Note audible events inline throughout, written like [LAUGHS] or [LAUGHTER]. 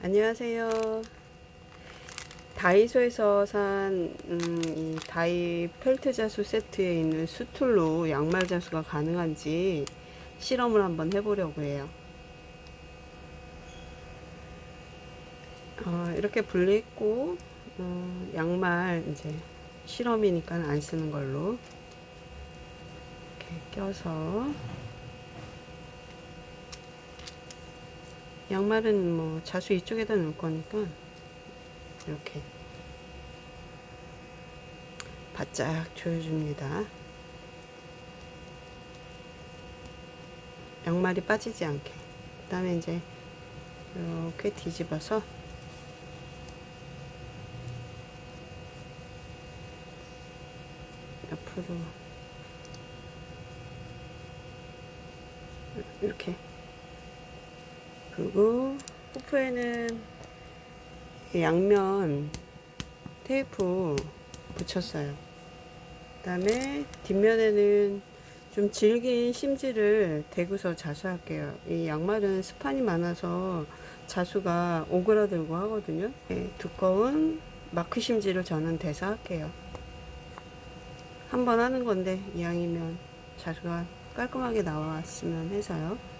안녕하세요. 다이소에서 산, 음, 이 다이 펠트 자수 세트에 있는 수툴로 양말 자수가 가능한지 실험을 한번 해보려고 해요. 어, 이렇게 분리했고, 어, 양말 이제 실험이니까 안 쓰는 걸로 이렇게 껴서 양말은 뭐 자수 이쪽에다 놓을 거니까 이렇게 바짝 조여줍니다. 양말이 빠지지 않게. 그 다음에 이제 이렇게 뒤집어서 옆으로 이렇게 그리고 후프에는 양면 테이프 붙였어요. 그 다음에 뒷면에는 좀 질긴 심지를 대고서 자수할게요. 이 양말은 스판이 많아서 자수가 오그라들고 하거든요. 네, 두꺼운 마크 심지를 저는 대사할게요. 한 번 하는 건데 이왕이면 자수가 깔끔하게 나왔으면 해서요.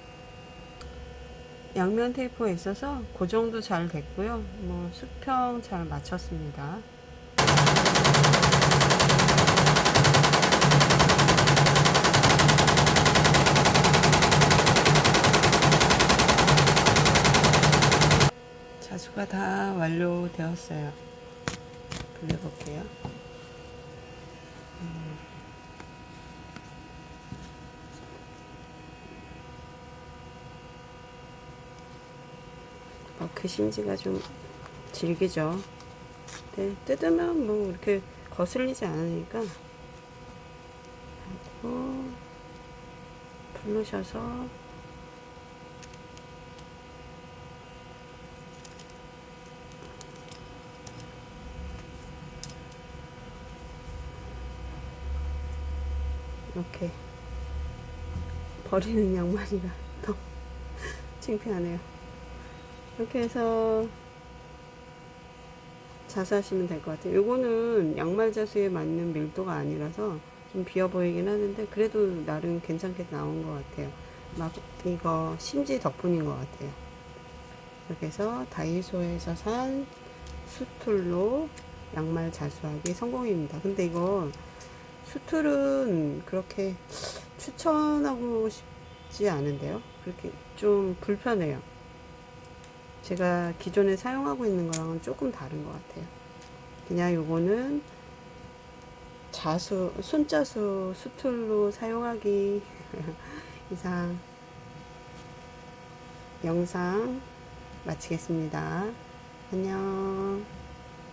양면 테이프가 있어서 고정도 잘 됐고요. 뭐 수평 잘 맞췄습니다. 자수가 다 완료되었어요. 돌려볼게요. 어, 그 심지가 좀 질기죠. 네, 뜯으면 뭐 이렇게 거슬리지 않으니까 하고 풀르셔서 이렇게 버리는 양말이라 너무 [LAUGHS] 창피하네요. 이렇게 해서 자수하시면 될 것 같아요. 요거는 양말 자수에 맞는 밀도가 아니라서 좀 비어 보이긴 하는데 그래도 나름 괜찮게 나온 것 같아요. 막 이거 심지 덕분인 것 같아요. 이렇게 해서 다이소에서 산 수툴로 양말 자수하기 성공입니다. 근데 이거 수툴은 그렇게 추천하고 싶지 않은데요. 그렇게 좀 불편해요. 제가 기존에 사용하고 있는 거랑은 조금 다른 것 같아요. 그냥 요거는 자수, 손자수 수툴로 사용하기 [LAUGHS] 이상 영상 마치겠습니다. 안녕.